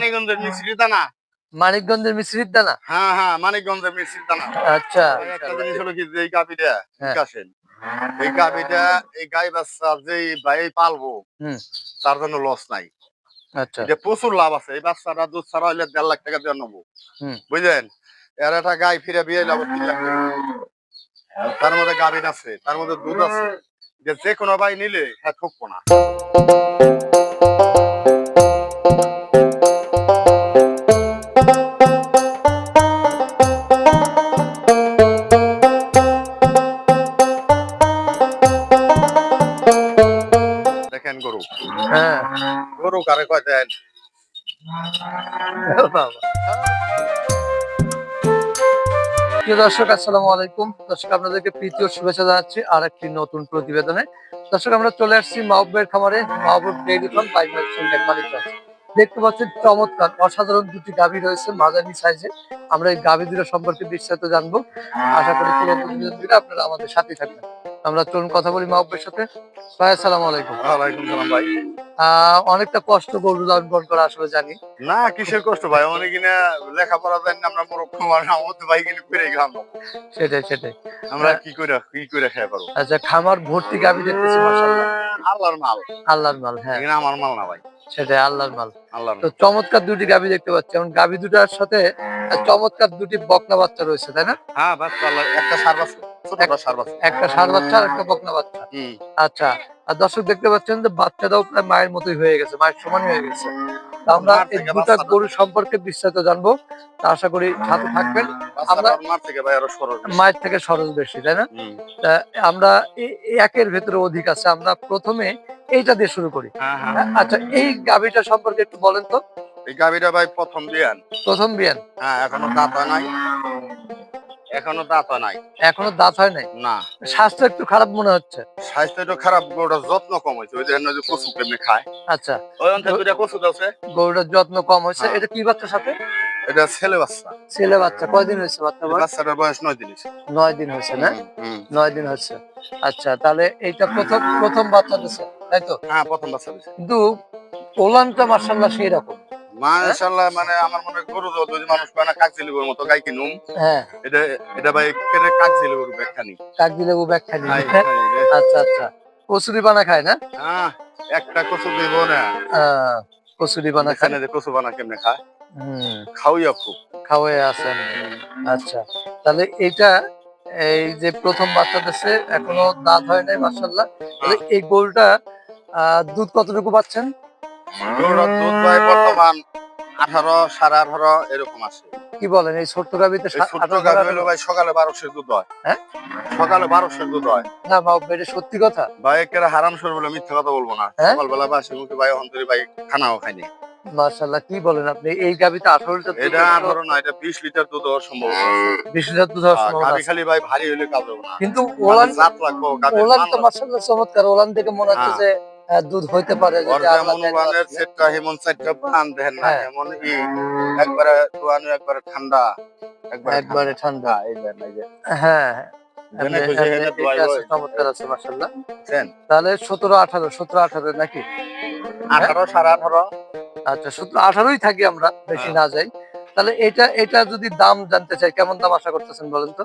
মানিকগঞ্জের মিশ্রি দানা। মানিকগঞ্জের মিশ্রিত দানা? হ্যাঁ হ্যাঁ মানিকগঞ্জের মিশ্রি দানা। আচ্ছা। একটা জিনিস হলো কি যে গাভিটা হ্যাঁ। বিকাশেন এই গাভিটা এই গাই বাচ্চা যে ভাই পালবো তার জন্য লস নাই। আচ্ছা। এটা প্রচুর লাভ আছে। এই বাচ্চাটা দুধ ছাড়া হইলে দেড় লাখ টাকা দিয়ে নেব। বুঝলেন? এর একটা গাই ফিরে বিয়ে লাভ তিন লাখ টাকা। তার মধ্যে গাভিন আছে তার মধ্যে দুধ আছে। যে যে কোনো ভাই নিলে হ্যাঁ ঠকবো না। দেন প্রিয় দর্শক, আসসালামু আলাইকুম। দর্শক, আপনাদেরকে প্রীতি ও শুভেচ্ছা জানাচ্ছি আর একটি নতুন প্রতিবেদনে। দর্শক, আমরা চলে আসছি মাহবুবের খামারে, মাহবুব ডেইরি ফার্ম বাইমাল দেখতে পাচ্ছেন চমৎকার, অসাধারণ দুটি গাভী রয়েছে মাঝারি সাইজে। আমরা এই গাভী দুটো সম্পর্কে বিস্তারিত জানব। আশা করি পুরো প্রতিবেদন আপনারা আমাদের সাথে থাকবেন। আমরা চলুন কথা বলি মাহবুবের সাথে। ভাই আসসালামু আলাইকুম। ওয়ালাইকুম সালাম ভাই। অনেকটা কষ্ট গরু লালন পালন করা আসলে জানি। না কিসের কষ্ট ভাই? অনেক কিনা লেখাপড়া জানি আমরা মূর্খ মানুষ আমার তো ভাই কিনে ফিরে গেলাম। সেটাই সেটাই। আমরা কি করে কি করে খেয়ে পারব? আচ্ছা খামার ভর্তি গাভী দেখতেছি মাশাআল্লাহ। আল্লাহর মাল। আল্লাহর মাল হ্যাঁ। এখানে আমার মাল না ভাই। সেটাই আল্লাহর মাল। আল্লাহর তো চমৎকার দুটি গাভী দেখতে পাচ্ছি। এবং গাভী দুটার সাথে চমৎকার দুটি বকনা বাচ্চা রয়েছে তাই না? হ্যাঁ বাস আল্লাহ একটা সার ছোটটা সার বাস একটা ষাঁড় বাচ্চা আর একটা বকনা বাচ্চা। আচ্ছা আর দর্শক দেখতে পাচ্ছেন যে বাচ্চাটাও প্রায় মায়ের মতোই হয়ে গেছে মায়ের সমানই হয়ে গেছে। আমরা এই দুটা গরু সম্পর্কে বিস্তারিত জানব আশা করি সাথে থাকবেন। আমরা মায়ের থেকে সরল বেশি তাই না? আমরা একের ভেতরে অধিক আছে আমরা প্রথমে এইটা দিয়ে শুরু করি। হ্যাঁ হ্যাঁ আচ্ছা এই গাভীটা সম্পর্কে একটু বলেন তো। এই গাভিটা ভাই প্রথম দিয়ান প্রথম বিয়ান। হ্যাঁ এখনও দাঁতা নাই। এখনও দাঁতা নাই। এখনও দাঁত হয় নাই? না। স্বাস্থ্য একটু খারাপ মনে হচ্ছে? স্বাস্থ্য একটু খারাপ গরুটা যত্ন কম হয়েছে। ওই দেখেন যে কচু কেমনি খায়। আচ্ছা। ওই অন্তে দুইটা কচু আছে। গরুটার যত্ন কম হয়েছে। হ্যাঁ। এটা কি বাচ্চার সাথে? এটা ছেলে বাচ্চা। ছেলে বাচ্চা। কয়দিন হয়েছে বাচ্চা বয়স? বাচ্চাটার বয়স নয় দিন হয়েছে। নয় দিন হয়েছে না। নয় দিন হচ্ছে আচ্ছা তাহলে এইটা প্রথম প্রথম বাচ্চা তাই তো? হ্যাঁ প্রথম বাচ্চা দিছে। কিন্তু মার্শাল্লাহ সেই রকম মাশাআল্লাহ মানে আমার মনে হয় গরু যদি মানুষ পায় না কাকজিলি গরুর মতো গাই কিনুম হ্যাঁ। এটা এটা ভাই কেটে কাকজিলি গরু ব্যাখ্যানি। কাকদি লেবু ব্যাখ্যা নিয়ে খাই, খাই আচ্ছা আচ্ছা। কচুরি বানা খায় না? হ্যাঁ একটা কচু দিব না। কচুরি বানা খায়। যে কচু বানা কেমনে খায়? হম। খাওয়াইয়া খুব খাওয়াই আছেন আচ্ছা। তাহলে এইটা এই যে প্রথম বাচ্চা দিচ্ছে এখনও দাঁত হয় নাই মার্শাল্লাহ তাহলে এই গরুটা আহ, দুধ কতটুকু পাচ্ছেন? গরুর দুধ ভাই বর্তমান আঠারো সাড়ে আঠারো এরকম আছে। কি বলেন এই ছোট্ট গাবিতে ছোট্ট গাভী হলো ভাই সকালে বারোশের দুধ হয়। হ্যাঁ? সকালে বারোশের দুধ হয়। না মা এটা সত্যি কথা? ভাই একেবারে হারাম সর বলে মিথ্যা কথা বলব না। হ্যাঁ? সকালবেলা বাসি মুখে ভাই অন্তরি ভাই খানাও খাইনি মার্শাল্লাহ কি বলেন আপনি? এই গাবিতে আঠারো লিটার এটা হলো, আঠারো না এটা বিশ লিটার দুধ হওয়ার সম্ভব। বিশ লিটার দুধ হওয়ার সম্ভাবনা গাভী খালি ভাই ভারী হইলে কাজ না। কিন্তু মানে ওলান জাত লাগবো ওলান তো চমৎকার। ওলান থেকে মনে হচ্ছে হ্যাঁ। যে দুধ হইতে পারে দেন। সেটটা হেমন না হ্যাঁ। এমন একবারে তোয়ানো একবারে ঠান্ডা একবারে একবারে ঠান্ডা এই যে। হ্যাঁ আছে তাহলে সতেরো আঠারো সতেরো আঠারো নাকি? আঠারো সাড়ে আঠারো। আচ্ছা সতেরো আঠারোই থাকি আমরা বেশি হ্যাঁ। না যাই। তাহলে এটা এটা যদি দাম জানতে চাই কেমন দাম আশা করতেছেন বলেন তো?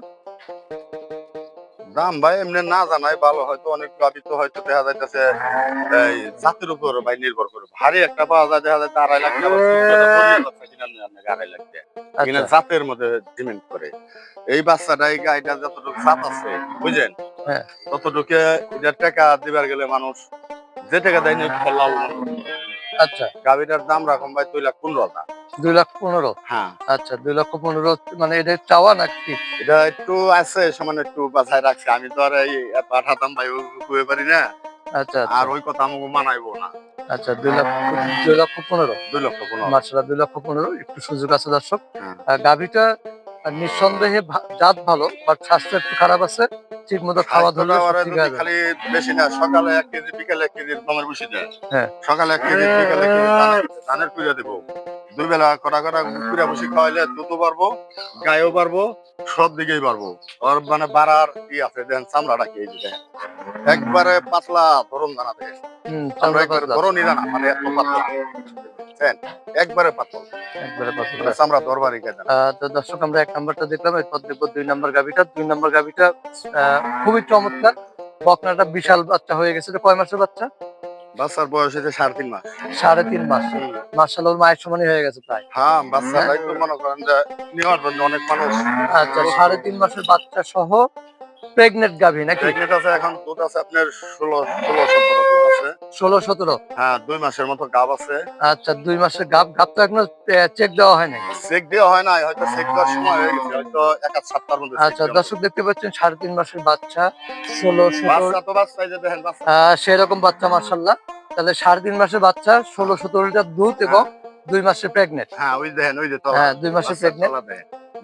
দাম ভাই এমনি না জানাই ভালো হয়তো অনেক তো হয়তো দেখা যাইতেছে এই জাতের উপর ভাই নির্ভর করে। ভারী একটা পাওয়া যায় দেখা যাচ্ছে আড়াই লাখ আড়াই লাখ কিনা আচ্ছা। জাতের মধ্যে ডিমেন্ড করে। এই বাচ্চাটা এই গাইটা যতটুকু জাত আছে বুঝলেন? হ্যাঁ। ততটুকু এটা টাকা দিবার গেলে মানুষ যে টাকা দেয় না লাভ আচ্ছা। গাভীটার দাম রাখুন ভাই দুই লাখ পনেরো হাজার। দুই লাখ পনেরো? হ্যাঁ। আচ্ছা দুই লক্ষ পনেরো মানে এটা চাওয়া নাকি? এটা একটু আছে সমান একটু বাছাই রাখছে। আমি তো আর এই পাঠাতাম ভাই কুয়ে পারি না। আচ্ছা আচ্ছা। আর ওই কথা আমাকে মানাইবো না। আচ্ছা দুই লক্ষ দুই লক্ষ পনেরো? দুই লক্ষ পনেরো। মার্শাল্লাহ দুই লক্ষ পনেরো একটু সুযোগ আছে দর্শক। হ্যাঁ। গাভিটা নিঃসন্দেহে জাত ভালো বাট স্বাস্থ্য একটু খারাপ আছে। ঠিক মতো খাওয়া যাবে। খালি বেশি না সকালে এক কেজি বিকালে এক কেজি দমের বসে দেয়। হ্যাঁ। সকালে এক কেজি বিকালে ধানের- কুড়িয়া দেবো। দুই বেলা কটা কটা বসে খাওয়াইলে দুধও পারব গায়েও পারব সব দিকেই পারব। ওর মানে বাড়ার ই আছে দেখেন চামড়াটা কি এই যে দেখেন। একবারে পাতলা ধরন দানা পাতলা। ধরনই দানা মানে এত পাতলা। একবারে পাতল। একবারে পাতলা। মানে দেন তো দর্শক আমরা এক নাম্বারটা দেখলাম এরপর দেখব দুই নাম্বার গাভিটা। দুই নাম্বার গাভিটা খুবই চমৎকার। বকনাটা বিশাল বাচ্চা হয়ে গেছে কয় মাসের বাচ্চা? বাচ্চার বয়স হয়েছে সাড়ে তিন মাস। সাড়ে তিন মাস। মার্শাল ওর মায়ের সমানই হয়ে গেছে প্রায়। হ্যাঁ বাচ্চা মনে করেন যে নেওয়ার জন্য অনেক মানুষ। আচ্ছা সাড়ে তিন মাসের বাচ্চা সহ প্রেগনেন্ট গাভি নাকি? প্রেগনেন্ট আছে এখন দুধ আছে আপনার ষোলো ষোলো সতেরো দুধ আছে। ষোলো সতেরো? হ্যাঁ দুই মাসের মতো গাব আছে। আচ্ছা দুই মাসের গাব গাব তো এখনও চেক দেওয়া হয় নাই? চেক দেওয়া হয় না হয়তো চেক দেওয়ার সময় হয়ে গেছে হয়তো এক আধ সপ্তাহের মধ্যে আচ্ছা দর্শক দেখতে পাচ্ছেন সাড়ে তিন মাসের বাচ্চা ষোলো হবে। সতেরো। বাচ্চা তো বাচ্চা যে দেখেন বাচ্চা। সেরকম বাচ্চা মার্শাল্লাহ তাহলে সাড়ে তিন মাসের বাচ্চা ষোলো সতেরো লিটার দুধ এবং দুই মাসের প্রেগনেন্ট হ্যাঁ ওই দেখেন ওই যে তলা। হ্যাঁ দুই মাসের প্রেগনেন্ট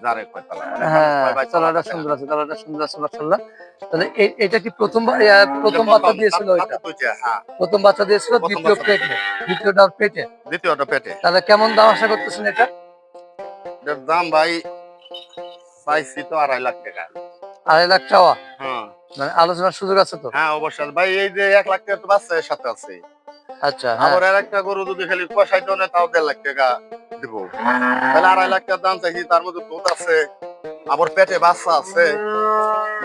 তলা দেখেন যারে কয় তলা হ্যাঁ কয় বাই তলা তলাটা সুন্দর আছে তলাটা সুন্দর আছে মার্শাল্লাহ তাহলে এটা কি প্রথমবার প্রথম বাচ্চা দিয়েছিল তার- ওইটা তার দুইটা, প্রথম বাচ্চা দিয়েছিল দ্বিতীয় পেটে দ্বিতীয়টা পেটে। দ্বিতীয়টা পেটে। তাহলে কেমন দাম আশা করতেছেন এটা? এটার দাম ভাই চাইছি তো আড়াই লাখ টাকা। আড়াই লাখ চাওয়া? হ্যাঁ। মানে আলোচনার সুযোগ আছে তো? হ্যাঁ অবশ্যই। ভাই এই যে এক লাখ টাকা তো বাচ্চা এর সাথে আছে। আচ্ছা হ্যাঁ। আবার আর একটা গরু যদি খালি না তাও দেড় লাখ টাকা। দিব। তাহলে আড়াই লাখ টাকার দাম চাইছি তার মধ্যে দুধ আছে আবার পেটে বাচ্চা আছে।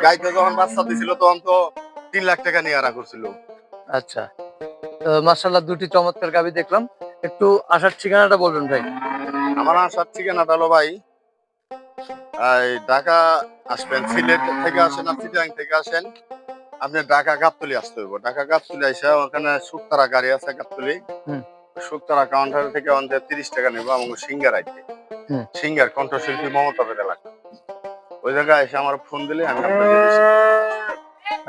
গাইতে যখন বাচ্চা দিছিল তখন তো তিন লাখ টাকা নিয়ে আরা করছিল। আচ্ছা। মার্শাল্লাহ দুটি চমৎকার গাবি দেখলাম। একটু আসার ঠিকানাটা বলবেন ভাই। আমার আসার ঠিকানাটা হলো ভাই এই ঢাকা আসবেন সিলেট থেকে আসেন আর চিটাং থেকে আসেন। আপনি ঢাকা গাবতলি আসতে হইব। ঢাকা গাবতলি এসে ওখানে শুক্তারা গাড়ি আছে গাবতলি। হুম। শুক্তারা কাউন্টার থেকে তিরিশ টাকা নেব সিঙ্গার আইতে। সিঙ্গার কণ্ঠশিল্পী মমতাদের এলাকা ওই জায়গায় এসে আমার ফোন দিলে আমি আপনাকে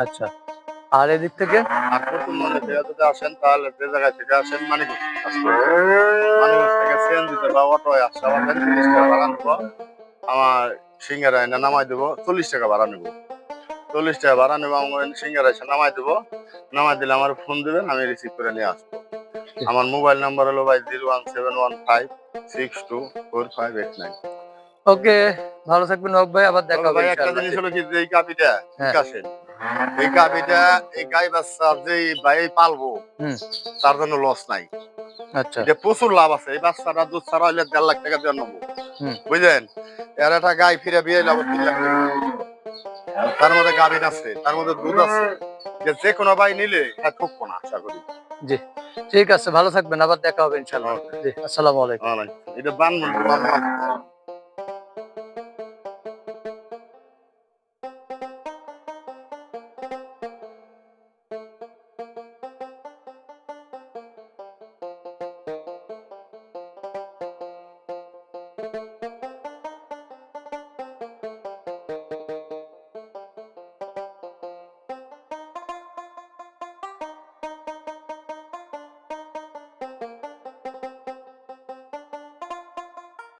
আচ্ছা। আর এদিক থেকে? আর মানে যদি আসেন তাহলে যে থেকে আসেন বা অটোয় আমাদের তিরিশ টাকা ভাড়া নেব। আমার সিঙ্গারা এনে নামাই দেবো। চল্লিশ টাকা ভাড়া নেব। চল্লিশ টাকা ভাড়া নেব আমার সিঙ্গারা এসে নামাই দেবো। নামাই দিলে আমার ফোন দিবেন আমি রিসিভ করে নিয়ে আসব। আমার মোবাইল নাম্বার হলো ভাই zero one seven one five six two four five eight nine. Okay ভালো থাকবেন নব ভাই আবার দেখা হবে একটা জিনিস হলো কি যে এই কাপিটা হ্যাঁ। বিকাশের এই কাপিটা এই গাই বাচ্চা যে ভাই পালবো হুম। তার জন্য লস নাই। আচ্ছা। এটা প্রচুর লাভ আছে। এই বাচ্চাটা দুধ ছাড়া হইলে দেড় লাখ টাকা দিয়ে নেব বুঝলেন? এর একটা গাই ফিরে বিয়ে লাভ তিন লাখ টাকা। তার মধ্যে গাভিন আছে তার মধ্যে দুধ আছে। যে যে কোনো ভাই নিলে হ্যাঁ ঠকবো না আশা করি। ঠিক আছে ভালো থাকবেন আবার দেখা হবে ইনশাআল্লাহ। জি আসসালামু আলাইকুম। এটা বান